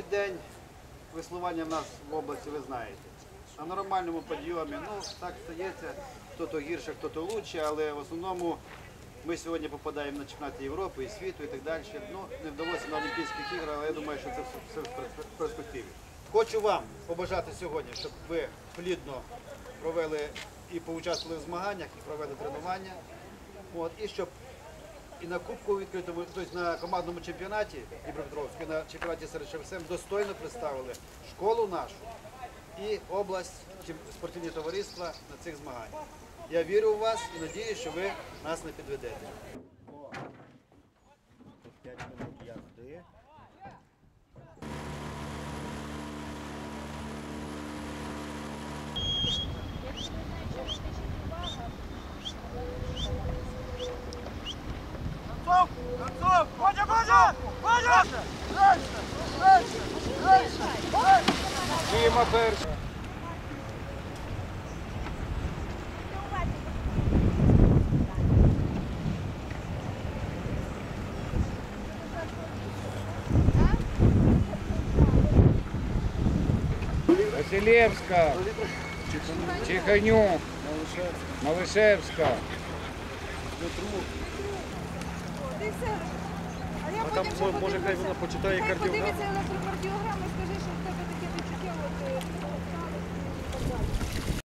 сьогоднішній день веслування в нас в області, ви знаєте. На нормальному підйомі, ну так стається, хто-то гірше, хто-то краще, але в основному ми сьогодні попадаємо на чемпіонати Європи і світу і так далі. Ну, не вдалося на Олімпійських іграх, але я думаю, що це все в перспективі. Хочу вам побажати сьогодні, щоб ви плідно провели і поучаствували в змаганнях, і провели тренування. От, і щоб і на Кубку відкритому, тобто на командному чемпіонаті Дніпропетровську, на чемпіонаті серед ШВСМ достойно представили школу нашу і область спортивні товариства на цих змаганнях. Я вірю в вас і надію, що ви нас не підведете. Концов! Бодя, Бодя! Бодя! Дальше! Дальше! Дальше! Дима перший. Василевська, Чеханюк, Малишевська. Малишевська. А там може хай вона почитає кардіограму. Подивиться електрокардіограму і скажи, що в тебе